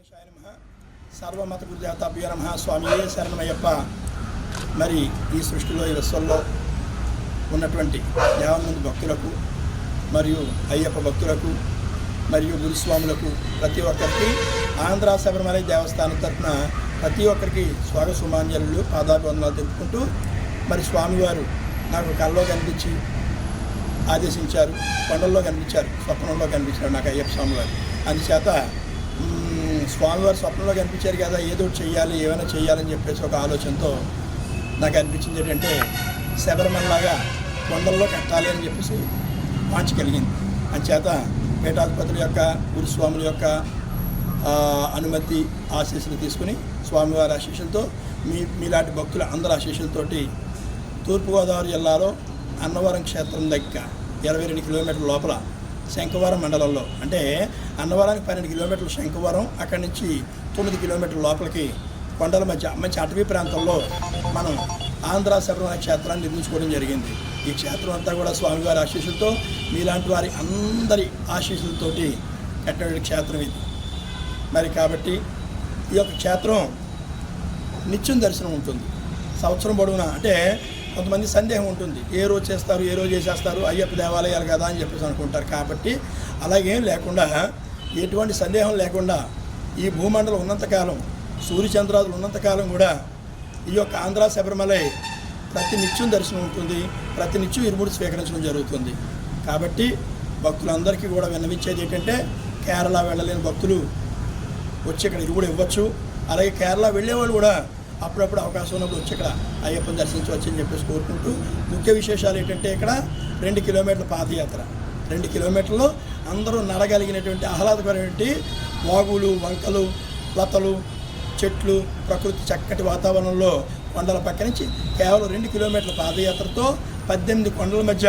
గణేశాయ నమ. సర్వమత గురుదేవతాభ్యో నమ. స్వామి శరణమయ్యప్ప. మరి ఈ సృష్టిలో ఈ విశ్వంలో ఉన్నటువంటి యావన్ భక్తులకు మరియు అయ్యప్ప భక్తులకు మరియు గురుస్వాములకు ప్రతి ఒక్కరికి ఆంధ్ర శబరిమల దేవస్థానం తరఫున ప్రతి ఒక్కరికి స్వాగత సుమాంజలు పాదాభివందనాలు తెలుపుకుంటూ మరి స్వామివారు నాకు కళ్ళలో కనిపించి ఆదేశించారు కొండల్లో కనిపించారు స్వప్నంలో కనిపించారు నాకు అయ్యప్ప స్వామివారు. అందుచేత స్వామివారి స్వప్నంలో కనిపించారు కదా ఏదో చేయాలి చెయ్యాలి ఏమైనా చేయాలని చెప్పేసి ఒక ఆలోచనతో నాకు అనిపించింది ఏంటంటే శబరిమలలాగా కొండల్లో కట్టాలి అని చెప్పేసి వాంఛ కలిగింది. అంచేత పీఠాధిపతుల యొక్క గురుస్వాముల యొక్క అనుమతి ఆశీస్సులు తీసుకుని స్వామివారి ఆశీస్సులతో మీ మీలాంటి భక్తుల అందరి ఆశీస్సులతోటి తూర్పుగోదావరి జిల్లాలో అన్నవరం క్షేత్రం దగ్గర ఇరవై రెండు కిలోమీటర్ల లోపల శంఖవరం మండలంలో. అంటే అన్నవరానికి పన్నెండు కిలోమీటర్లు శంఖవరం అక్కడి నుంచి తొమ్మిది కిలోమీటర్ల లోపలికి కొండల మధ్య మంచి అటవీ ప్రాంతంలో మనం ఆంధ్ర శబరిమల క్షేత్రాన్ని నిర్మించుకోవడం జరిగింది. ఈ క్షేత్రం అంతా కూడా స్వామివారి ఆశీస్సులతో మీలాంటి వారి అందరి ఆశీస్సులతోటి కట్టినటువంటి క్షేత్రం ఇది. మరి కాబట్టి ఈ యొక్క క్షేత్రం నిత్యం దర్శనం ఉంటుంది. సంవత్సరం పొడవునా అంటే కొంతమంది సందేహం ఉంటుంది. ఏ రోజు చేస్తారు ఏ రోజు చేసేస్తారు అయ్యప్ప దేవాలయాలు కదా అని చెప్పేసి అనుకుంటారు. కాబట్టి అలాగేం లేకుండా ఎటువంటి సందేహం లేకుండా ఈ భూమండలం ఉన్నంతకాలం సూర్యచంద్రాదులు ఉన్నంతకాలం కూడా ఈ యొక్క ఆంధ్ర శబరిమలై ప్రతి నిత్యం దర్శనం ఉంటుంది. ప్రతి నిత్యం ఇరుముడు స్వీకరించడం జరుగుతుంది. కాబట్టి భక్తులందరికీ కూడా విన్నవించేది ఏంటంటే కేరళ వెళ్ళలేని భక్తులు వచ్చి ఇక్కడ ఇరుగుడు ఇవ్వచ్చు. అలాగే కేరళ వెళ్ళేవాళ్ళు కూడా అప్పుడప్పుడు అవకాశం ఉన్నప్పుడు వచ్చి ఇక్కడ అయ్యప్పని దర్శించవచ్చు అని చెప్పేసి కోరుకుంటూ ముఖ్య విశేషాలు ఏంటంటే ఇక్కడ రెండు కిలోమీటర్ల పాదయాత్ర. రెండు కిలోమీటర్లు అందరూ నడగలిగినటువంటి ఆహ్లాదకరమైనటువంటి వాగులు వంకలు లతలు చెట్లు ప్రకృతి చక్కటి వాతావరణంలో కొండల పక్క నుంచి కేవలం రెండు కిలోమీటర్ల పాదయాత్రతో పద్దెనిమిది కొండల మధ్య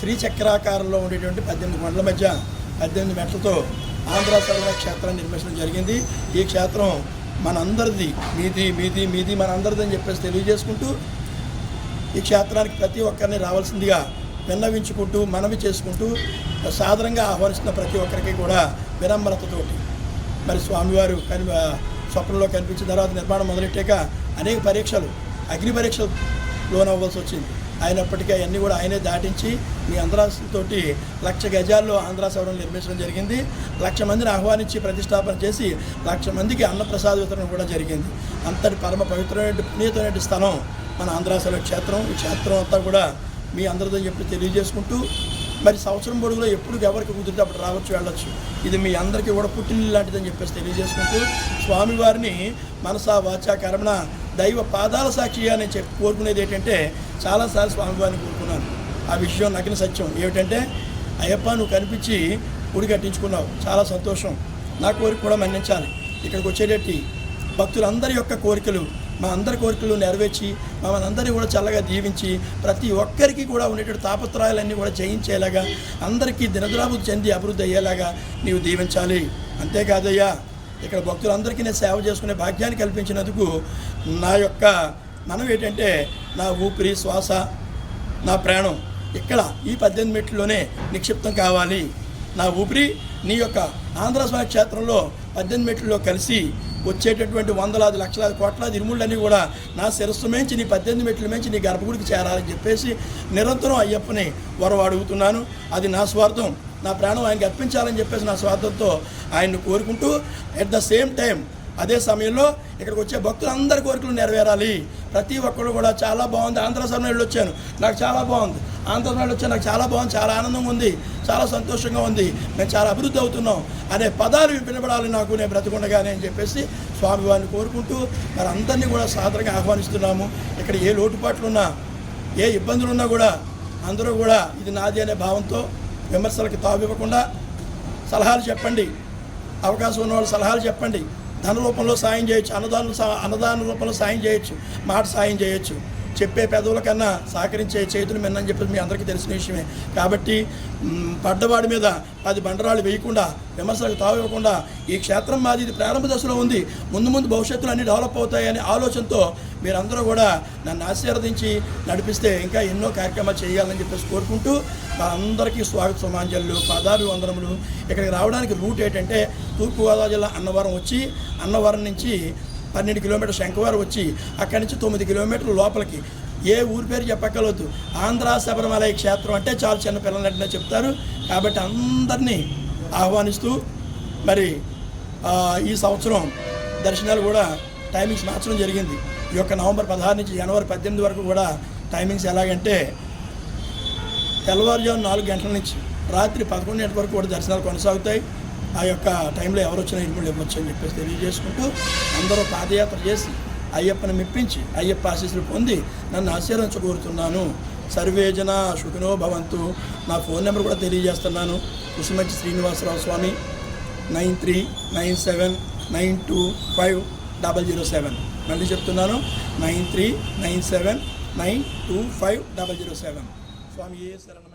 శ్రీచక్రాకారంలో ఉండేటువంటి పద్దెనిమిది కొండల మధ్య పద్దెనిమిది మెట్లతో ఆంధ్ర సర్వ క్షేత్రాన్ని నిర్మించడం జరిగింది. ఈ క్షేత్రం మనందరిది మీది మీది మీది మనందరిది అని చెప్పేసి తెలియజేసుకుంటూ ఈ క్షేత్రానికి ప్రతి ఒక్కరిని రావాల్సిందిగా విన్నవించుకుంటూ మనవి చేసుకుంటూ సాధారణంగా ఆహ్వానిస్తున్న ప్రతి ఒక్కరికి కూడా వినమ్రతతోటి. మరి స్వామివారు కని స్వప్నంలో కనిపించిన తర్వాత నిర్మాణం మొదలెట్టాక అనేక పరీక్షలు అగ్ని పరీక్షలు లోనవ్వాల్సి వచ్చింది. అయినప్పటికీ అవన్నీ కూడా ఆయనే దాటించి మీ ఆంధ్రాతోటి లక్ష గజాల్లో ఆంధ్ర సవరణ నిర్మించడం జరిగింది. లక్ష మందిని ఆహ్వానించి ప్రతిష్టాపన చేసి లక్ష మందికి అన్నప్రసాద వితరణ కూడా జరిగింది. అంతటి పరమ పవిత్రమైన పునీతమైన స్థలం మన ఆంధ్రాసల క్షేత్రం. ఈ క్షేత్రం అంతా కూడా మీ అందరితో చెప్పి తెలియజేసుకుంటూ మరి సంవత్సరం పొడుగులో ఎప్పుడు ఎవరికి కుదిరితే అప్పుడు రావచ్చు వెళ్ళొచ్చు. ఇది మీ అందరికీ కూడా పుట్టిన లాంటిదని చెప్పేసి తెలియజేసుకుంటూ స్వామివారిని మనసా వాచ కర్మణ దైవ పాదాల సాక్షిగా నేను చెప్పి కోరుకునేది ఏంటంటే చాలాసార్లు స్వామివారిని కోరుకున్నాను. ఆ విషయం నకిన సత్యం. ఏమిటంటే అయ్యప్ప నువ్వు కనిపించి గుడి కట్టించుకున్నావు. చాలా సంతోషం. నా కోరిక కూడా మన్నించాలి. ఇక్కడికి వచ్చేటట్టి భక్తులందరి యొక్క కోరికలు మా అందరి కోరికలు నెరవేర్చి మమ్మల్ని అందరినీ కూడా చల్లగా దీవించి ప్రతి ఒక్కరికి కూడా ఉండేటువంటి తాపత్రయాలన్నీ కూడా జయించేలాగా అందరికీ దినదినాభివృద్ధి చెంది అభివృద్ధి అయ్యేలాగా నీవు దీవించాలి. అంతేకాదయ్యా ఇక్కడ భక్తులందరికీ నేను సేవ చేసుకునే భాగ్యాన్ని కల్పించినందుకు నా యొక్క మనం ఏంటంటే నా ఊపిరి శ్వాస నా ప్రాణం ఇక్కడ ఈ పద్దెనిమిది మెట్లలోనే నిక్షిప్తం కావాలి. నా ఊపిరి నీ యొక్క ఆంధ్రస్వామి క్షేత్రంలో పద్దెనిమిది మెట్లలో కలిసి వచ్చేటటువంటి వందలాది లక్షలాది కోట్లాది ఇరుముళ్ళన్నీ కూడా నా శిరస్సు మేంచి నీ పద్దెనిమిది మెట్ల మేంచి నీ గర్భగుడికి చేరాలని చెప్పేసి నిరంతరం అయ్యప్పని వరవాడుగుతున్నాను. అది నా స్వార్థం. నా ప్రాణం ఆయనకి అర్పించాలని చెప్పేసి నా స్వార్థంతో ఆయన్ని కోరుకుంటూ ఎట్ ద సేమ్ టైం అదే సమయంలో ఇక్కడికి వచ్చే భక్తులందరి కోరికలు నెరవేరాలి. ప్రతి ఒక్కరు కూడా చాలా బాగుంది. ఆంధ్ర సమయంలో వచ్చాను నాకు చాలా బాగుంది. ఆంధ్ర సమయంలో వచ్చాను. నాకు చాలా బాగుంది. చాలా ఆనందంగా ఉంది. చాలా సంతోషంగా ఉంది. మేము చాలా అభివృద్ధి అవుతున్నాం. అనే పదాలు వినపడాలి నాకు. నేను బ్రతకుండగానే అని చెప్పేసి స్వామివారిని కోరుకుంటూ మరి అందరినీ కూడా సాధారణంగా ఆహ్వానిస్తున్నాము. ఇక్కడ ఏ లోటుపాట్లు ఉన్నా ఏ ఇబ్బందులు ఉన్నా కూడా అందరూ కూడా ఇది నాది అనే భావంతో విమర్శలకు తావివ్వకుండా సలహాలు చెప్పండి. అవకాశం ఉన్నవాళ్ళు సలహాలు చెప్పండి. ధన రూపంలో సాయం చేయొచ్చు. అన్నదాన అన్నదాన రూపంలో సాయం చేయొచ్చు. మాట సాయం చేయొచ్చు. చెప్పే పెదవుల కన్నా సహకరించే చేతులు మిన్నని చెప్పి మీ అందరికీ తెలిసిన విషయమే. కాబట్టి పడ్డవాడి మీద పది బండరాలు వేయకుండా విమర్శలకు తావివ్వకుండా ఈ క్షేత్రం మాది ఇది ప్రారంభ దశలో ఉంది. ముందు ముందు భవిష్యత్తులో అన్ని డెవలప్ అవుతాయనే ఆలోచనతో మీరందరూ కూడా నన్ను ఆశీర్వదించి నడిపిస్తే ఇంకా ఎన్నో కార్యక్రమాలు చేయాలని చెప్పేసి కోరుకుంటూ మా అందరికీ స్వాగత సుమాంజలు పాదాభివందనములు. ఇక్కడికి రావడానికి రూట్ ఏంటంటే తూర్పుగోదావరి జిల్లా అన్నవరం వచ్చి అన్నవరం నుంచి పన్నెండు కిలోమీటర్ శంఖవారం వచ్చి అక్కడి నుంచి తొమ్మిది కిలోమీటర్లు లోపలికి. ఏ ఊరి పేరు చెప్పక్కలవద్దు ఆంధ్ర శబరిమల క్షేత్రం అంటే చాలా చిన్న పిల్లలంటే చెప్తారు. కాబట్టి అందరినీ ఆహ్వానిస్తూ మరి ఈ సంవత్సరం దర్శనాలు కూడా టైమింగ్స్ మార్చడం జరిగింది. ఈ యొక్క నవంబర్ పదహారు నుంచి జనవరి పద్దెనిమిది వరకు కూడా టైమింగ్స్ ఎలాగంటే తెల్లవారుజాము నాలుగు గంటల నుంచి రాత్రి పదకొండు గంటల వరకు కూడా దర్శనాలు కొనసాగుతాయి. ఆ యొక్క టైంలో ఎవరు వచ్చినా ఇరుములు ఇవ్వచ్చు అని చెప్పేసి తెలియజేసుకుంటూ అందరూ పాదయాత్ర చేసి అయ్యప్పని మెప్పించి అయ్యప్ప ఆశీస్సులు పొంది నన్ను ఆశీర్వించగోరుతున్నాను సర్వేజన సుఖినో భవంతు. నా ఫోన్ నెంబర్ కూడా తెలియజేస్తున్నాను. Kusumachi Srinivasarao Swami nine three nine seven nine two five double zero seven. మళ్ళీ చెప్తున్నాను nine three nine seven nine two five double zero seven. స్వామి ఏ శరణం.